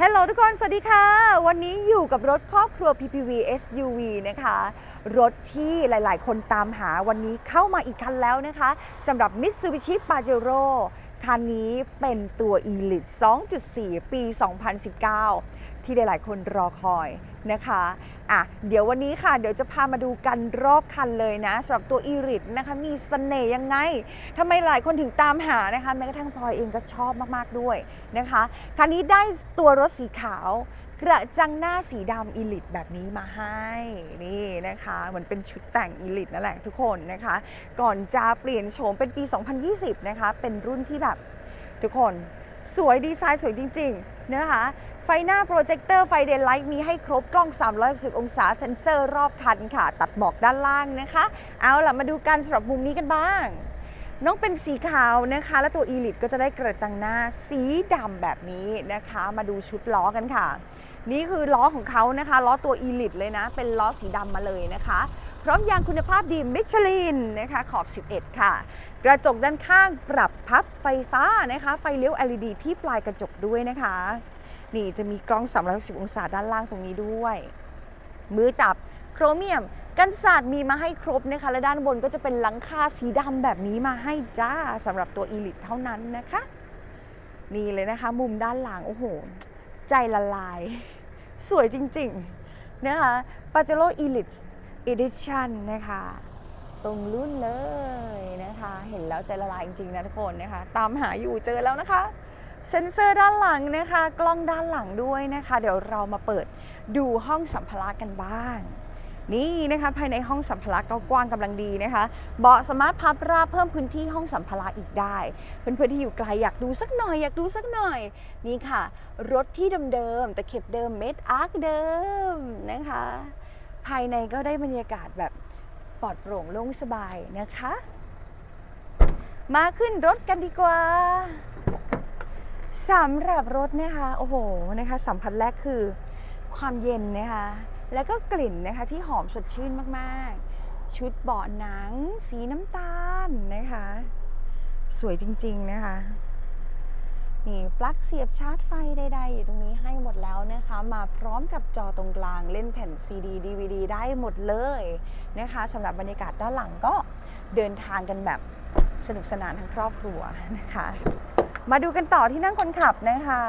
ฮัลโหลทุกคน สวัสดีค่ะ วันนี้อยู่กับรถครอบครัว PPV SUV นะคะ รถที่หลายๆ คนตามหาวันนี้เข้ามาอีกคันแล้วนะคะสำหรับ Mitsubishi Pajero คันนี้เป็นตัว Elite 2.4 ปี 2019 ที่หลาย ๆ คนรอคอยนะคะอะเดี๋ยววันนี้ค่ะเดี๋ยวจะพามาดูกันรอบคันเลยนะสำหรับตัว Elite นะคะมีเสน่ห์ยังไงทำไมหลายคนถึงตามหานะคะแม้กระทั่งพลอยเองก็ชอบมาก ๆ ด้วยนะคะคันนี้ได้ตัวรถสีขาวกระจังหน้าสีดำอีลิตแบบนี้มาให้นี่นะคะเหมือนเป็นชุดแต่งอีลิตนั่นแหละทุกคนนะคะ ก่อนจะเปลี่ยนโฉมเป็นปี 2020 นะคะ เป็นรุ่นที่แบบทุกคนสวยดีไซน์สวยจริง ๆ นะคะ ไฟหน้าโปรเจคเตอร์ไฟเดนไลท์มีให้ครบกล้อง 360 องศาเซ็นเซอร์รอบคันค่ะ ตัดหมอกด้านล่างนะคะ เอาล่ะมาดูกันสำหรับมุมนี้กันบ้าง น้องเป็นสีขาวนะคะ และตัว e l i t ก็จะได้กระจังหน้าสีดำแบบนี้นะคะ มาดูชุดล้อกันค่ะ นี่คือล้อของเขานะคะล้อตัว e l i t เลยนะ เป็นล้อสีดำมาเลยนะคะ พร้อมยางคุณภาพดีมิชลินนะคะขอบ 11 ค่ะกระจกด้านข้างปรับพับไฟฟ้านะคะ ไฟเลี้ยว LED ที่ปลายกระจกด้วยนะคะ นี่จะมีกล้อง 360 องศาด้านล่างตรงนี้ด้วย มือจับโครเมียม กันศาสตร์มีมาให้ครบนะคะ และด้านบนก็จะเป็นหลังคาสีดำแบบนี้มาให้จ้าสำหรับตัว e l i t เท่านั้นนะคะ นี่เลยนะคะ มุมด้านหลัง โอ้โห ใจละลาย สวยจริงๆนะคะ Pajero Elite Edition นะคะตรงรุ่นเลยนะคะ เห็นแล้วใจละลายจริงๆนะทุกคนนะคะ ตามหาอยู่เจอแล้วนะคะ เซ็นเซอร์ด้านหลังนะคะ กล้องด้านหลังด้วยนะคะ เดี๋ยวเรามาเปิดดูห้องสัมภาระกันบ้าง นี่นะคะภายในห้องสัมภาระก็กว้างกำลังดีนะคะ เบาะสามารถพับราบเพิ่มพื้นที่ห้องสัมภาระอีกได้เพื่อนๆที่อยู่ไกลอยากดูสักหน่อยอยากดูสักหน่อย นี่ค่ะ รถที่เดิมๆตะเข็บเดิมเม็ดอาร์คเดิมนะคะ ภายในก็ได้บรรยากาศแบบปลอดโปร่งโล่งสบายนะคะ มาขึ้นรถกันดีกว่า สำหรับรถนะคะโอ้โหนะคะสัมผัสแรกคือความเย็นนะคะแล้วก็กลิ่นนะคะที่หอมสดชื่นมากๆ ชุดเบาะหนัง สีน้ำตาลนะคะ สวยจริงๆนะคะนี่ปลั๊กเสียบชาร์จไฟใดๆ อยู่ตรงนี้ให้หมดแล้วนะคะ มาพร้อมกับจอตรงกลางเล่นแผ่น CD DVD ได้หมดเลยนะคะสำหรับบรรยากาศด้านหลังก็เดินทางกันแบบสนุกสนานทั้งครอบครัวนะคะ มาดูกันต่อที่นั่งคนขับนะคะ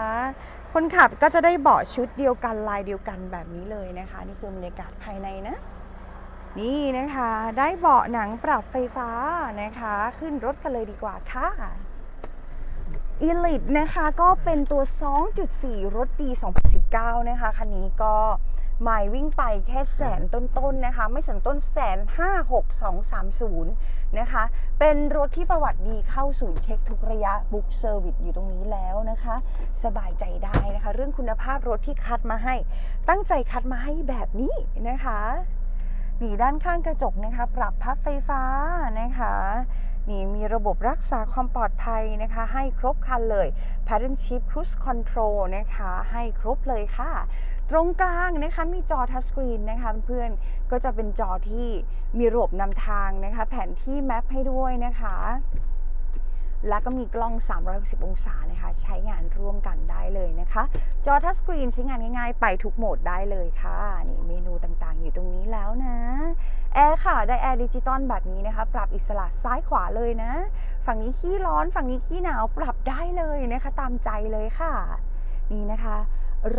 คนขับก็จะได้เบาะชุดเดียวกันลายเดียวกันแบบนี้เลยนะคะ นี่คือบรรยากาศภายในนะ นี่นะคะ ได้เบาะหนังปรับไฟฟ้านะคะ ขึ้นรถกันเลยดีกว่าค่ะ Elite นะคะก็เป็นตัว 2.4 รถปี 2019 นะคะ คันนี้ก็ หมายวิ่งไปแค่แสนต้นๆนะคะ ไม่สันต้นแสนห้าหกสองสามศูนย์นะคะ เป็นรถที่ประวัติดีเข้าศูนย์เช็คทุกระยะบุ๊กเซอร์วิสอยู่ตรงนี้แล้วนะคะ สบายใจได้นะคะ เรื่องคุณภาพรถที่คัดมาให้ ตั้งใจคัดมาให้แบบนี้นะคะนี่ด้านข้างกระจกนะคะ ปรับพับไฟฟ้านะคะนี่มีระบบรักษาความปลอดภัยนะคะ ให้ครบคันเลย Pattern Shift Cruise Control นะคะ ให้ครบเลยค่ะ ตรงกลางนะคะมีจอทัชสกรีนนะคะเพื่อนๆก็จะเป็นจอที่มีระบบนำทางนะคะแผนที่แมปให้ด้วยนะคะ แล้วก็มีกล้อง 360 องศานะคะ ใช้งานร่วมกันได้เลยนะคะ จอทัชสกรีนใช้งานง่ายๆ ไปทุกโหมดได้เลยค่ะนี่เมนูต่างๆ อยู่ตรงนี้แล้วนะแอร์ค่ะ ได้แอร์ดิจิตอลแบบนี้นะคะ ปรับอิสระซ้ายขวาเลยนะ ฝั่งนี้ขี้ร้อน ฝั่งนี้ขี้หนาว ปรับได้เลยนะคะ ตามใจเลยค่ะ นี่นะคะ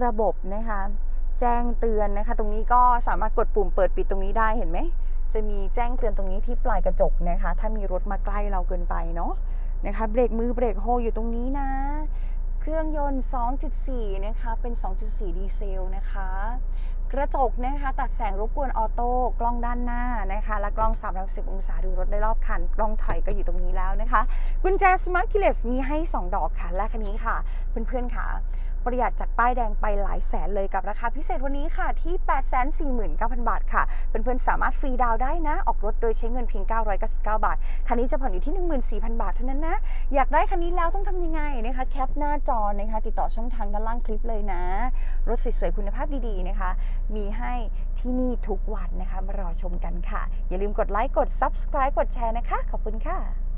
ระบบนะคะ แจ้งเตือนนะคะ ตรงนี้ก็สามารถกดปุ่มเปิดปิดตรงนี้ได้เห็นไหมจะมีแจ้งเตือนตรงนี้ที่ปลายกระจกนะคะ ถ้ามีรถมาใกล้เราเกินไปเนาะนะคะเบรกมือเบรกโฮอยู่ตรงนี้นะ เครื่องยนต์ 2.4 นะคะ เป็น 2.4 ดีเซลนะคะ กระจกนะคะตัดแสงรบกวนออโต้กล้องด้านหน้านะคะ และกล้อง 360 องศาดูรถได้รอบคัน กล้องถอยก็อยู่ตรงนี้แล้วนะคะ กุญแจ Smart Keyless มีให้ 2 ดอกค่ะ และคันนี้ค่ะ เพื่อนๆค่ะ ประหยัดจากป้ายแดงไปหลายแสนเลยกับราคาพิเศษวันนี้ค่ะที่ 849,000 บาทค่ะ เพื่อนๆสามารถฟรีดาวได้นะ ออกรถโดยใช้เงินเพียง 999 บาท คันนี้จะผ่อนอยู่ที่ 14,000 บาทเท่านั้นนะ อยากได้คันนี้แล้วต้องทำยังไงนะคะแคปหน้าจอนะคะติดต่อช่องทางด้านล่างคลิปเลยนะ รถสวยๆคุณภาพดีๆนะคะ มีให้ที่นี่ทุกวันนะคะมารอชมกันค่ะ อย่าลืมกดไลค์กด subscribe กดแชร์นะคะ ขอบคุณค่ะ